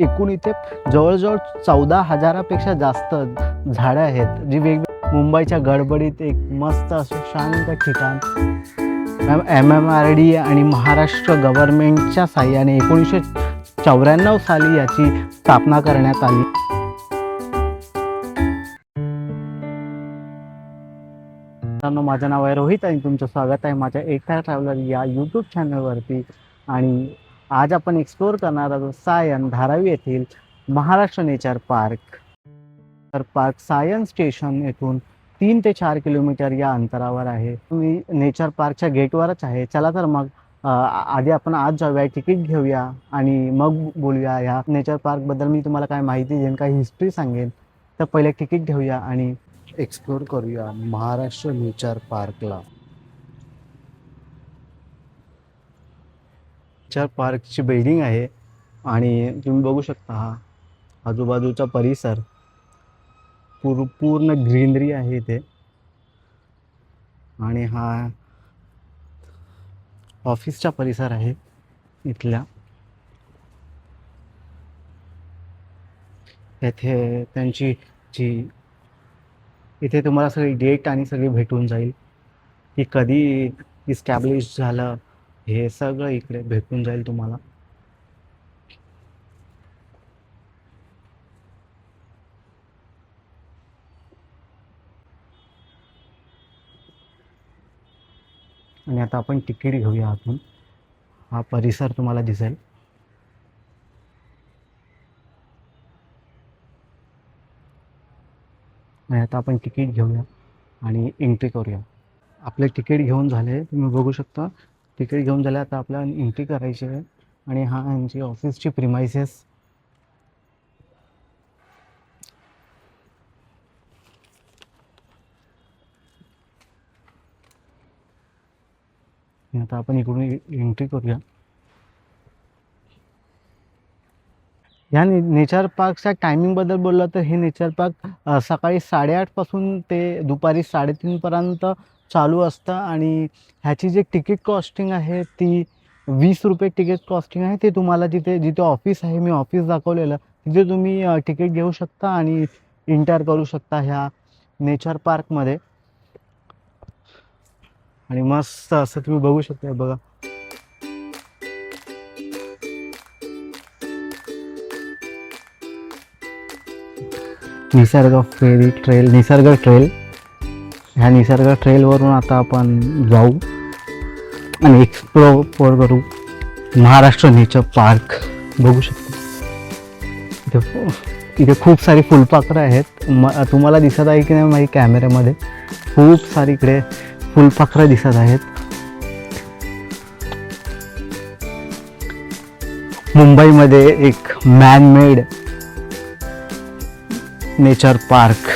एकूण इथे जवळजवळ चौदा हजारापेक्षा जास्त झाडं आहेत जी वेगवेगळ्या मुंबईच्या गडबडीत एक मस्त असं शांत ठिकाण. एम एम आर डी आणि महाराष्ट्र गव्हर्नमेंटच्या साह्याने एकोणीसशे चौऱ्याण्णव साली याची स्थापना करण्यात आली. मित्रांनो माझं नाव आहे रोहित आणि तुमचं स्वागत आहे माझ्या एकटा ट्रॅव्हलर या यूट्यूब चॅनलवरती आणि आज आपण एक्सप्लोअर करणार आहोत सायन धारावी येथील महाराष्ट्र नेचर पार्क तर पार्क सायन स्टेशन येथून तीन ते चार किलोमीटर या अंतरावर आहे. तुम्ही नेचर पार्कच्या गेटवरच आहे. चला तर मग आधी आपण आज जाऊया तिकीट घेऊया आणि मग बोलूया ह्या नेचर पार्कबद्दल मी तुम्हाला काय माहिती देईन काही हिस्ट्री सांगेन तर पहिले तिकीट घेऊया आणि एक्सप्लोर करूया महाराष्ट्र नेचर पार्कला नेचर पार्कची बिल्डिंग आहे आणि तुम्ही बघू शकता हा आजूबाजूचा परिसर पूर पूर्ण ग्रीनरी आहे इथे. आणि हा ऑफिसचा परिसर आहे इथल्या. येथे त्यांची जी इथे तुम्हाला सगळी डेट आणि सगळी भेटून जाईल. की कधी इस्टॅब्लिश झालं हे सगळं इकडे भेटून जाईल तुम्हाला. आणि आता आपण तिकीट घेऊया आतून. हा परिसर तुम्हाला दिसेल. आणि आता आपण तिकीट घेऊया आणि एंट्री करूया. आपले तिकीट घेऊन झाले तुम्ही बघू शकता. तिकीट घेऊन झालं आता आपल्याला एंट्री करायची आहे. आणि हा यांची ऑफिसची प्रिमायसेस आता आपण इकडून एंट्री करूया. या ने नेचर पार्कच्या टायमिंगबद्दल बोललं तर हे नेचर पार्क सकाळी साडेआठपासून ते दुपारी साडेतीनपर्यंत चालू असतं आणि ह्याची जे तिकीट कॉस्टिंग आहे ती वीस रुपये तिकीट कॉस्टिंग आहे ते तुम्हाला जिथे जिथे ऑफिस आहे मी ऑफिस दाखवलेलं तिथे तुम्ही तिकीट घेऊ शकता आणि इंटर करू शकता ह्या नेचर पार्कमध्ये आणि मस्त असं तुम्ही बघू शकता बघा. निसर्ग फेरी ट्रेल निसर्ग ट्रेल ह्या निसर्ग ट्रेलवरून आता आपण जाऊ आणि एक्सप्लोर करू. महाराष्ट्र नेचर पार्क बघू शकतो. इथे इथे खूप सारी फुलपाखरं आहेत. म तुम्हाला दिसत आहे की नाही माझ्या कॅमेऱ्यामध्ये खूप सारी इकडे फुलपाखरं दिसत आहेत. मुंबईमध्ये एक मॅनमेड नेचर पार्क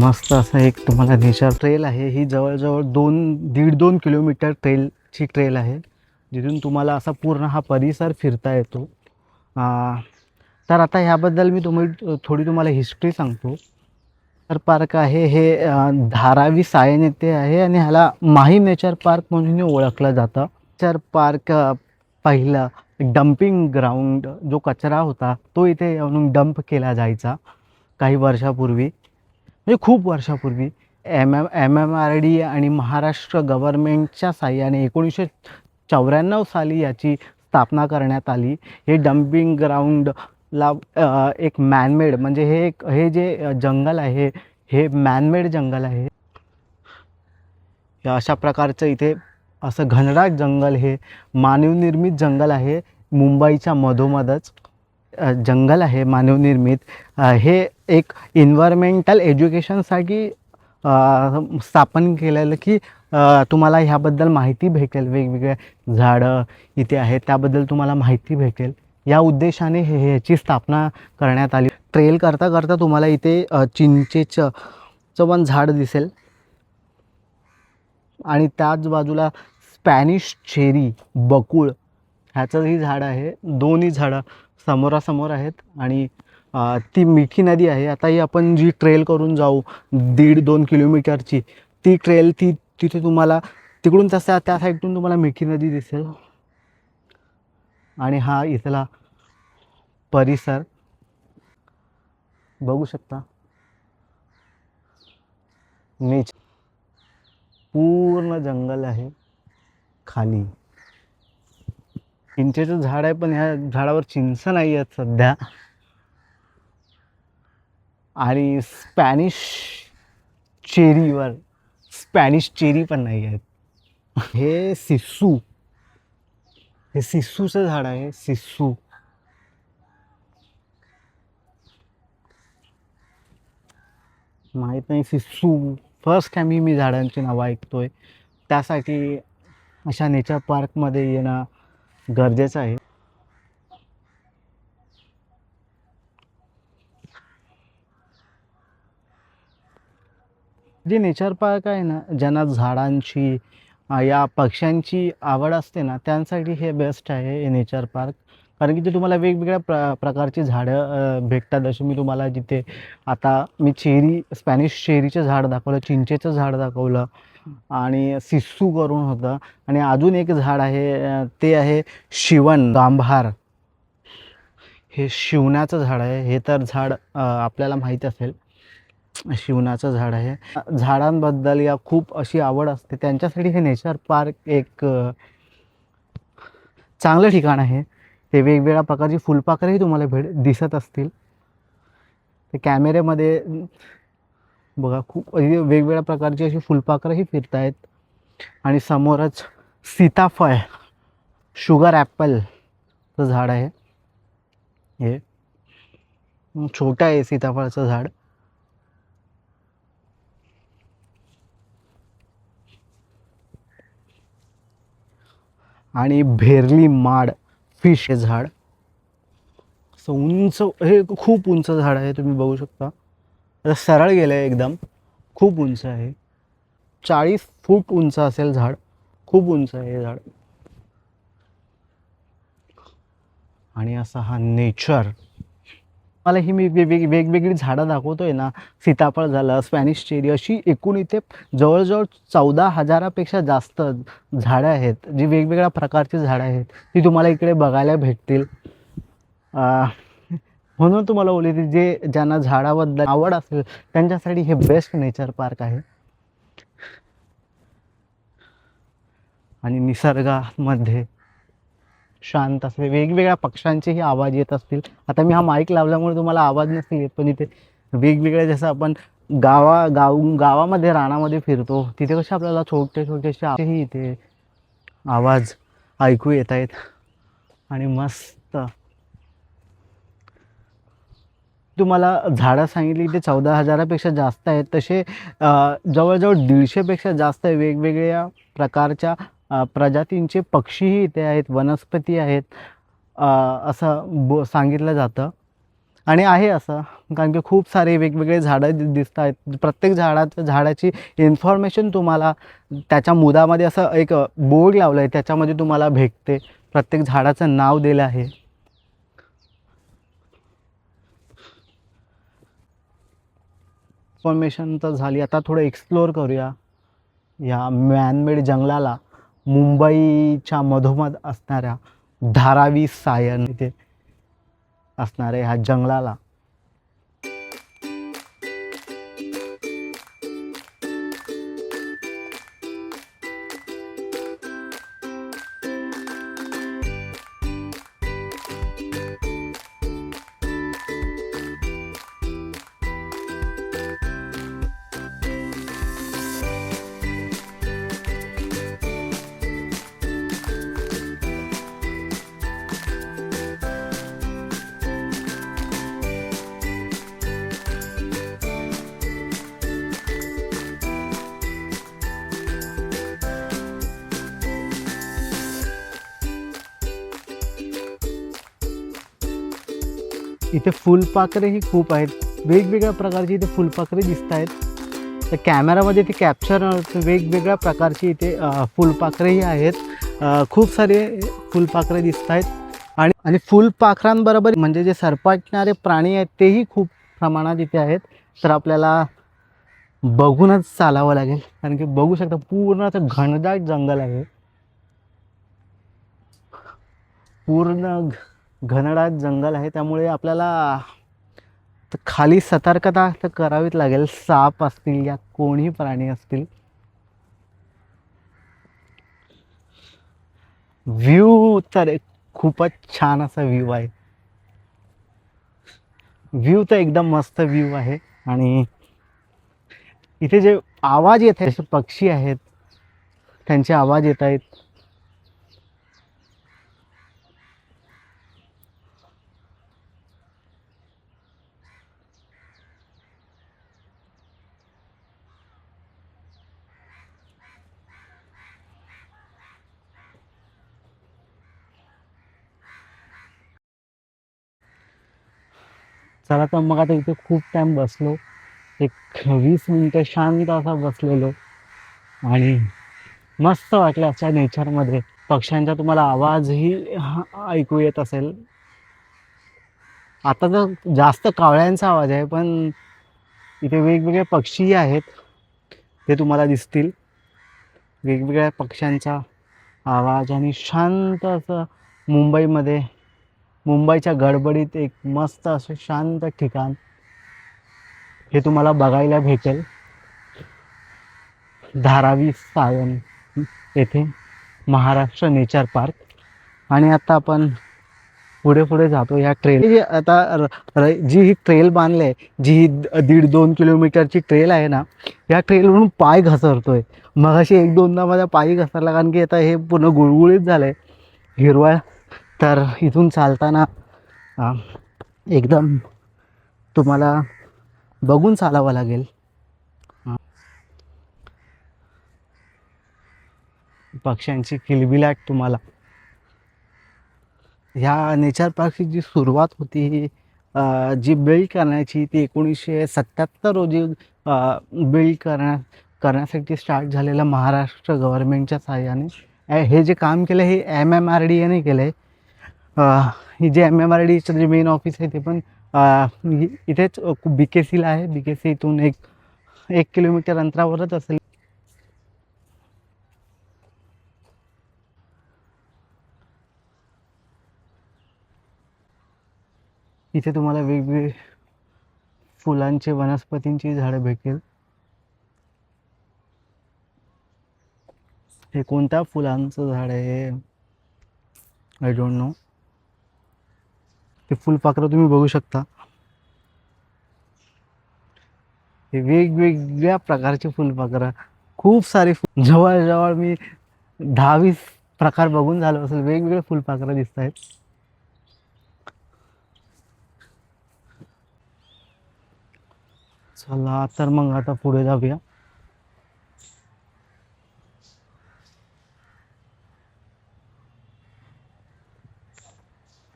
मस्त असं एक तुम्हाला नेचर ट्रेल आहे. ही जवळजवळ दोन दीड दोन किलोमीटर ट्रेलची ट्रेल आहे. जिथून तुम्हाला असा पूर्ण हा परिसर फिरता येतो. तर आता ह्याबद्दल मी तुम्ही थोडी तुम्हाला हिस्ट्री सांगतो. तर पार्क आहे हे धारावी सायन येथे आहे आणि ह्याला माही नेचर पार्क म्हणून ओळखलं जातं. नेचर पार्क पहिला पहिलं डम्पिंग ग्राउंड जो कचरा होता तो इथे येऊन डंप केला जायचा काही वर्षापूर्वी. म्हणजे खूप वर्षापूर्वी M M M M R D आणि महाराष्ट्र गव्हर्नमेंटच्या साह्याने एकोणीसशे चौऱ्याण्णव साली याची स्थापना करण्यात आली. हे डम्पिंग ग्राउंडला एक मॅनमेड म्हणजे हे एक हे जे जंगल आहे हे मॅनमेड जंगल आहे. अशा प्रकारचं इथे असं घनदाट जंगल हे मानवनिर्मित जंगल आहे. मुंबईच्या मधोमधच जंगल आहे मानवनिर्मित. हे एक इन्व्हायरमेंटल एज्युकेशनसाठी स्थापन केलेलं की तुम्हाला ह्याबद्दल माहिती भेटेल. वेगवेगळ्या झाडं इथे आहेत त्याबद्दल तुम्हाला माहिती भेटेल. या उद्देशाने हे ह्याची स्थापना करण्यात आली. ट्रेल करता करता तुम्हाला इथे चिंचेचं चं पण झाड दिसेल. आणि त्याच बाजूला स्पॅनिश चेरी बकुळ ह्याचंही झाड आहे. दोन्ही झाडं समोरासमोर आहेत आणि ती मिठी नदी आहे. आता ही आपण जी ट्रेल करून जाऊ दीड दोन किलोमीटरची ती ट्रेल ती तिथे तुम्हाला तिकडून तसा त्या साईडतून तुम्हाला मिठी नदी दिसेल. आणि हा इथला परिसर. बघू शकता. नेच पूर्ण जंगल आहे खाली. चिंचेचं झाड आहे पण ह्या झाडावर चिंच नाही आहेत सध्या. आणि स्पॅनिश चेरीवर स्पॅनिश चेरी पण नाही आहेत. हे सिस्सू. हे सिस्सूचं झाड आहे सिस्सू. माहीत नाही सिस्सू. फर्स्ट टाईम मी झाडांची नावं ऐकतोय. त्यासाठी अशा नेचर पार्कमध्ये येणं गरजेचं आहे. जे नेचर पार्क आहे ना ज्यांना झाडांची या पक्ष्यांची आवड असते ना त्यांसाठी हे बेस्ट आहे हे नेचर पार्क कारण की ते तुम्हाला वेगवेगळ्या प्र प्रकारची झाडं भेटतात. जसे मी तुम्हाला जिथे आता मी चेरी स्पॅनिश चेरीचं झाड दाखवलं चिंचेचं झाड दाखवलं आणि सिस्सू करून होतं. आणि अजून एक झाड आहे ते आहे शिवण गांभार. हे शिवण्याचं झाड आहे. हे तर झाड आपल्याला माहीत असेल. शिवणाचं झाड आहे. झाडांबद्दल या खूप अशी आवड असते. त्यांच्यासाठी हे नेचर पार्क एक चांगलं ठिकाण आहे. ते वेगवेगळ्या प्रकारची फुलपाखरंही तुम्हाला भेट दिसत असतील. ते कॅमेऱ्यामध्ये बघा खूप म्हणजे वेगवेगळ्या प्रकारची अशी फुलपाखरंही फिरत आहेत आणि समोरच सीताफळ शुगर ॲपलचं झाड आहे. हे छोटं आहे सीताफळाचं झाड. आणि भेरली माड फिश हे झाड. असं उंच हे खूप उंच झाड आहे तुम्ही बघू शकता. आता सरळ गेलं आहे एकदम. खूप उंच आहे. चाळीस फूट उंच असेल झाड. खूप उंच आहे हे झाड. आणि असा हा नेचर. मला ही मी वेग वेगवेगळी झाडं दाखवतोय ना. सीताफळ झालं स्पॅनिश चेरी अशी एकूण इथे जवळजवळ चौदा हजारापेक्षा जास्त झाडं आहेत. जी वेगवेगळ्या प्रकारची झाडं आहेत. ती तुम्हाला इकडे बघायला भेटतील. म्हणून तुम्हाला बोलले जे ज्यांना झाडाबद्दल आवड असेल त्यांच्यासाठी हे बेस्ट नेचर पार्क आहे. आणि निसर्गामध्ये शांत असले वेगवेगळ्या पक्ष्यांचेही आवाज येत असतील. आता मी हा माईक लावल्यामुळे तुम्हाला आवाज नसतील येत पण इथे वेगवेगळे जसं आपण गावा गाव गावामध्ये रानामध्ये फिरतो तिथे कसे आपल्याला छोटे छोटेसे आवाजही इथे आवाज ऐकू येत आहेत. आणि मस्त. तुम्हाला झाडं सांगितली ते चौदा हजारापेक्षा जास्त आहेत. तसे जवळजवळ दीडशेपेक्षा जास्त वेगवेगळ्या प्रकारच्या प्रजातींचे पक्षीही इथे आहेत वनस्पती आहेत असं बो सांगितलं जातं. आणि आहे असं कारण की खूप सारे वेगवेगळे झाडं दि- दिसत आहेत. प्रत्येक झाडाचं झाडाची इन्फॉर्मेशन तुम्हाला त्याच्या मुदामध्ये असं एक बोर्ड लावलं आहे त्याच्यामध्ये तुम्हाला भेटते. प्रत्येक झाडाचं नाव दिलं आहे. इन्फॉर्मेशन तर झाली. आता थोडं एक्सप्लोअर करूया या मॅनमेड जंगलाला. मुंबईच्या मधोमध असणाऱ्या धारावी सायन इथे असणाऱ्या ह्या जंगलाला इथे फुलपाखरेही खूप आहेत. वेगवेगळ्या प्रकारची इथे फुलपाखरे दिसत आहेत. तर कॅमेरामध्ये ते कॅप्चर वेगवेगळ्या प्रकारची इथे फुलपाखरेही आहेत. खूप सारे फुलपाखरे दिसत आहेत. आणि आणि फुलपाखरांबरोबर म्हणजे जे सरपटणारे प्राणी आहेत तेही खूप प्रमाणात इथे आहेत. तर आपल्याला बघूनच चालावं लागेल. कारण की बघू शकता पूर्ण असं घनदाट जंगल आहे. पूर्ण घनडात जंगल आहे त्यामुळे आपल्याला खाली सतर्कता तर करावीच लागेल. साप असतील या कोणी प्राणी असतील. व्ह्यू तर खूपच छान असा व्ह्यू आहे. व्ह्यू तर एकदम मस्त व्ह्यू आहे. आणि इथे जे आवाज येत आहेत पक्षी आहेत त्यांचे आवाज येत आहेत. चला तर मग आता इथे खूप टाइम बसलो. एक वीस मिनटं शांत असा बसलेलो. आणि मस्त वाटलं अशा नेचरमध्ये पक्ष्यांचा तुम्हाला आवाजही हा- ऐकू येत असेल. आता तर जास्त कावळ्यांचा आवाज आहे पण इथे वेगवेगळे पक्षीही आहेत. ते तुम्हाला दिसतील. वेगवेगळ्या पक्ष्यांचा आवाज आणि शांत असं मुंबईमध्ये मुंबईच्या गडबडीत एक मस्त असं शांत ठिकाण. हे तुम्हाला बघायला भेटेल. धारावी सायन येथे महाराष्ट्र नेचर पार्क. आणि आता आपण पुढे पुढे जातो या ट्रेल आता र- जी ही ट्रेल बांधली आहे जी ही दीड दोन किलोमीटरची ट्रेल आहे ना या ट्रेलवरून पाय घसरतोय. मगाशी एक दोनदा माझा पायी घसरला कारण की आता हे पूर्ण गुळगुळीत झालं आहे हिरवळ तर इथून चालताना एकदम तुम्हाला बघून चालावं लागेल. पक्ष्यांची किलबिलाट तुम्हाला. ह्या नेचर पार्कची जी सुरुवात होती जी बिल्ड करण्याची ती एकोणीसशे सत्याहत्तर रोजी बिल्ड करण्या करण्यासाठी स्टार्ट झालेलं महाराष्ट्र गव्हर्मेंटच्या सहाय्याने हे जे काम केलं हे एम एम आर डी एने केलं आहे ही जे एम एम आर डीचं जे मेन ऑफिस आहे ते पण इथेच बी के सीला आहे. बी के सी इथून एक एक किलोमीटर अंतरावरच असेल. इथे तुम्हाला वेगवेगळे फुलांचे वनस्पतींची झाडं भेटेल. हे कोणत्या फुलांचं झाड आहे? आय डोंट नो ते फुलपाखरं तुम्ही बघू शकता. हे वेगवेगळ्या प्रकारचे फुलपाखरं खूप सारे फुल जवळजवळ मी दहावीस प्रकार बघून झालो असेल. वेगवेगळे फुलपाखरं दिसत आहेत. चला तर मग आता पुढे जाऊया.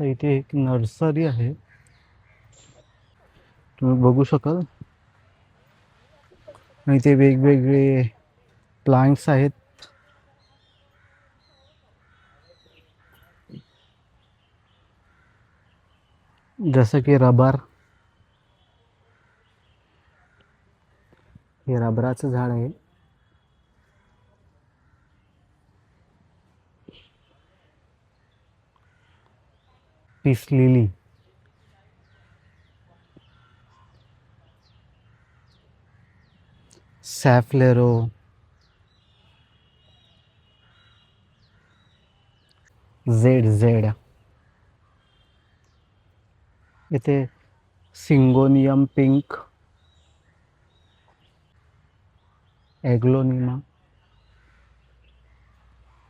तर इथे एक नर्सरी आहे. तुम्ही बघू शकाल. आणि इथे वेगवेगळे प्लांट्स आहेत. जसं की रबर. हे रबराचं झाड आहे. Peace lily सॅफलेरो. Z Z. इथे सिंगोनियम पिंक. एग्लोनिमा.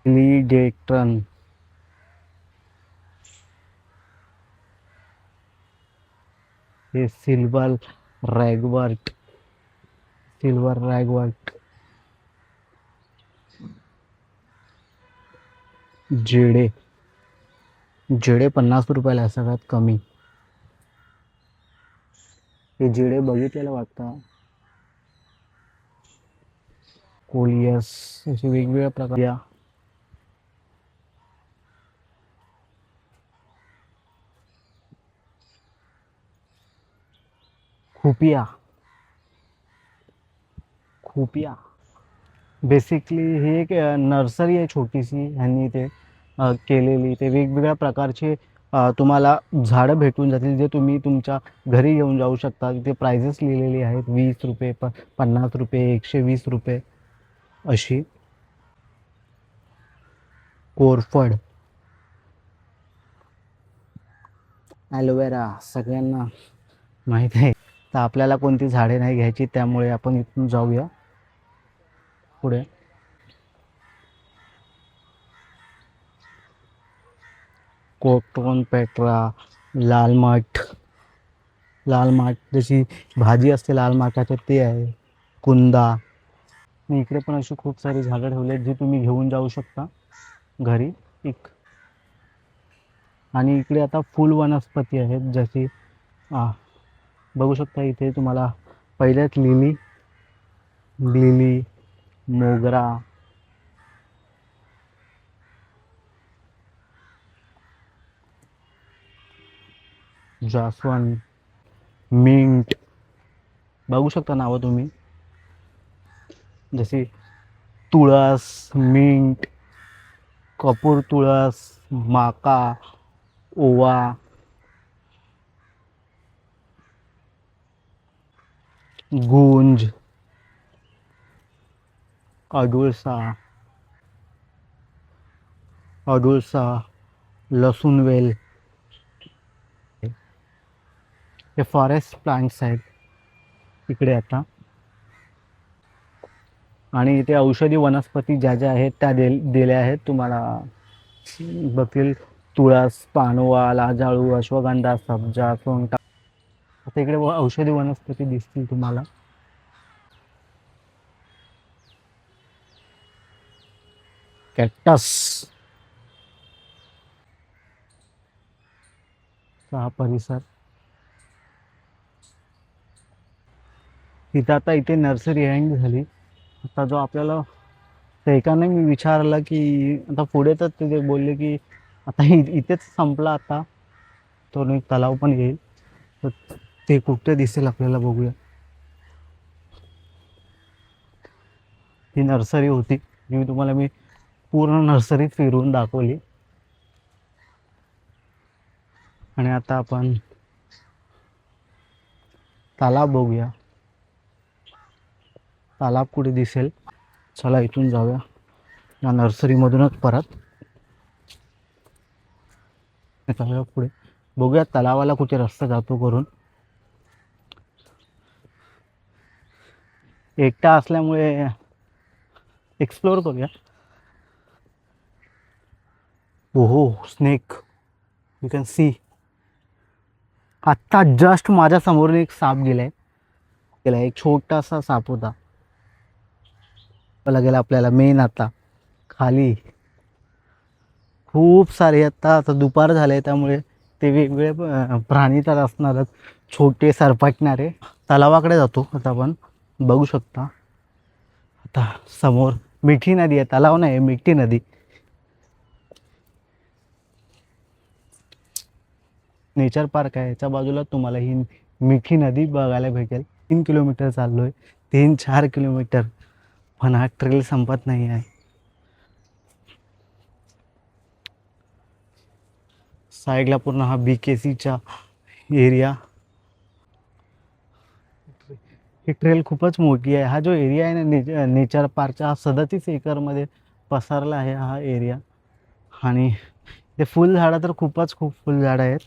लिडेट्रन. हे सिल्वर रॅगवर्ट सिल्वर रॅगवर्ट जेडे जेडे पन्नास रुपयाला आहे सगळ्यात कमी. हे जेडे बघितलेलं वाटतं. कोलियस असे वेगवेगळ्या प्रकार खुपिया. खुपिया. बेसिकली ही एक नर्सरी आहे छोटीशी ह्यांनी ते केलेली. ते वेगवेगळ्या प्रकारचे तुम्हाला झाडं भेटून जातील जे तुम्ही तुमच्या घरी घेऊन जाऊ शकता. तिथे प्रायझेस लिहिलेली आहेत वीस रुपये प पन्नास रुपये एकशे वीस रुपये अशी. कोरफड. ॲलोवेरा सगळ्यांना माहीत आहे. तर आपल्याला कोणती झाडे नाही घ्यायची त्यामुळे आपण इथून जाऊया. पुढे. कोटोन पेट्रा लाल माठ. लाल माठ जशी भाजी असते लाल माठाच्या ते आहे. कुंदा. मी इकडे पण अशी खूप सारी झाडं ठेवली आहेत जी तुम्ही घेऊन जाऊ शकता घरी. एक. आणि इकडे आता फुल वनस्पती आहेत जशी बघू शकता इथे तुम्हाला पहिल्यात लिली लिली मोगरा. जास्वंद मिंट. बघू शकता नावं तुम्ही. जसे तुळस मिंट कपूर तुळस माका ओवा. गुंज अडुळसा अडुळसा लसूण वेल हे फॉरेस्ट प्लांट्स आहेत. इकडे आता. आणि इथे औषधी वनस्पती ज्या ज्या आहेत त्या दे दिल्या आहेत. तुम्हाला बघतील तुळस पानवा लाजाळू अश्वगंधा सब्जा सोंगटा आता इकडे व- औषधी वनस्पती दिसतील तुम्हाला. कॅक्टस हा परिसर. तिथं आता इथे नर्सरी एंड झाली. आता जो आपल्याला तर एकाने मी विचारलं की आता पुढे तर तिथे बोलले की आता इथेच संपला आता. तो एक तलाव पण येईल. ते कुठे दिसेल आपल्याला बघूया. ही नर्सरी होती. जी मी तुम्हाला मी पूर्ण नर्सरी फिरून दाखवली. आणि आता आपण तालाब बघूया. तालाब कुठे दिसेल? चला इथून जाऊया. या नर्सरीमधूनच परत. जाऊया पुढे बघूया तलावाला कुठे रस्ता जातो करून. एकटा असल्यामुळे एक्सप्लोअर करूया. ओहो स्नेक यू कॅन सी आत्ता जस्ट माझ्या समोरून एक साप गेलाय. गेला एक छोटासा साप होता. लागेल आपल्याला मेन आता. खाली. खूप सारे आत्ता आता दुपार झाले त्यामुळे ते वेगवेगळे प्राणी तर असणारच. छोटे सरपटणारे. तलावाकडे जातो आता आपण. बघू शकता. आता समोर मिठी नदी आहे तलाव नाही मिठी नदी. नेचर पार्क आहे याच्या बाजूला तुम्हाला ही मिठी नदी बघायला भेटेल. तीन किलोमीटर चाललो आहे तीन चार किलोमीटर. पण हा ट्रेल संपत नाही आहे. साईडला पूर्ण हा बी के सीचा एरिया ही ट्रेल खूपच मोठी आहे. हा जो एरिया आहे ना ने नेचर पार्कचा हा सदतीस एकरमध्ये पसरला आहे हा एरिया आणि ते फुलझाडं तर खूपच खूप फुलझाडं आहेत.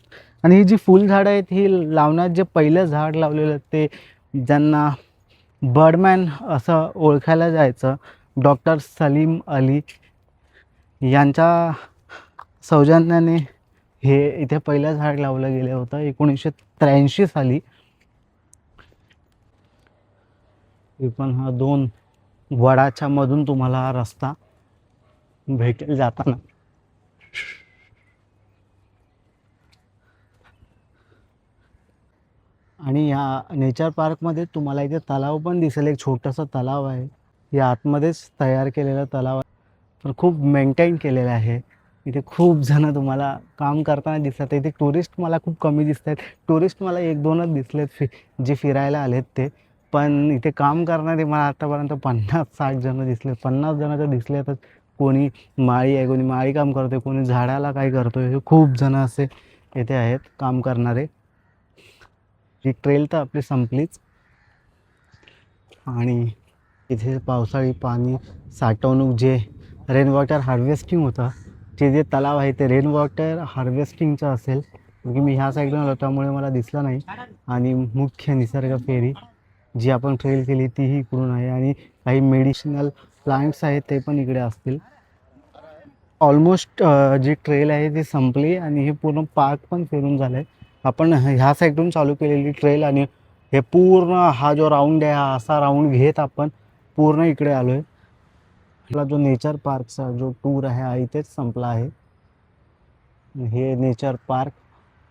आणि ही जी फुलझाडं आहेत ही लावण्यात जे पहिलं झाड लावलेलं ते ज्यांना बर्डमॅन असं ओळखायला जायचं डॉक्टर सलीम अली यांच्या सौजन्याने हे इथे पहिलं झाड लावलं गेलं होतं. एकोणीसशे त्र्याऐंशी साली हे पण हा दोन वडाच्या मधून तुम्हाला हा रस्ता भेटेल जाताना. आणि या नेचर पार्कमध्ये तुम्हाला इथे तलाव पण दिसेल. एक छोटासा तलाव आहे. या आतमध्येच तयार केलेला तलाव आहे. पण खूप मेंटेन केलेलं आहे. इथे खूप जण तुम्हाला काम करताना दिसतात. इथे टुरिस्ट मला खूप कमी दिसत आहेत टुरिस्ट मला एक दोनच दिसलेत फि जे फिरायला आलेत ते. पण इथे काम करणारे मला आतापर्यंत पन्नास साठ जण दिसले. पन्नास जण तर दिसले तर कोणी माळी आहे कोणी माळी काम करतोय कोणी झाडाला काय करतोय हे खूप जण असे येथे आहेत काम करणारे. ही ट्रेल तर आपली संपलीच. आणि इथे पावसाळी पाणी साठवणूक जे रेन वॉटर हार्वेस्टिंग होतं ते जे तलाव आहे ते रेन वॉटर हार्वेस्टिंगचं असेल. की मी ह्या साईडला त्यामुळे मला दिसलं नाही. आणि मुख्य निसर्ग फेरी जी आपण ट्रेल केली तीही इकडून आहे आणि काही मेडिसिनल प्लांट्स आहेत ते पण इकडे असतील. ऑलमोस्ट जी ट्रेल आहे ती संपली आणि हे पूर्ण पार्क पण फिरून झालं आहे आपण ह्या साईडून चालू केलेली ट्रेल आणि हे पूर्ण हा जो राऊंड आहे हा असा राऊंड घेत आपण पूर्ण इकडे आलो आहे आपला जो नेचर पार्कचा जो टूर आहे हा इथेच संपला आहे. हे नेचर पार्क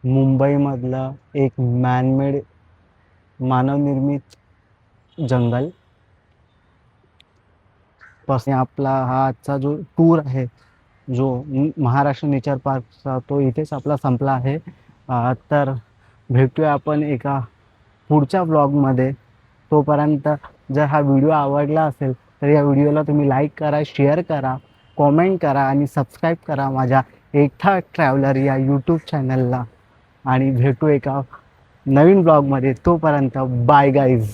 मुंबईमधलं एक मॅनमेड मानवनिर्मित जंगल. पास आपला हा आजचा जो टूर आहे जो महाराष्ट्र नेचर पार्कचा तो इथेच आपला संपला आहे. तर भेटूया आपण एका पुढच्या ब्लॉगमध्ये तोपर्यंत जर हा व्हिडिओ आवडला असेल तर या व्हिडिओला तुम्ही लाईक करा शेअर करा कॉमेंट करा आणि सबस्क्राईब करा माझ्या एकटा ट्रॅव्हलर या यूट्यूब चॅनलला आणि भेटू एका नवीन ब्लॉगमध्ये तोपर्यंत बाय गाईज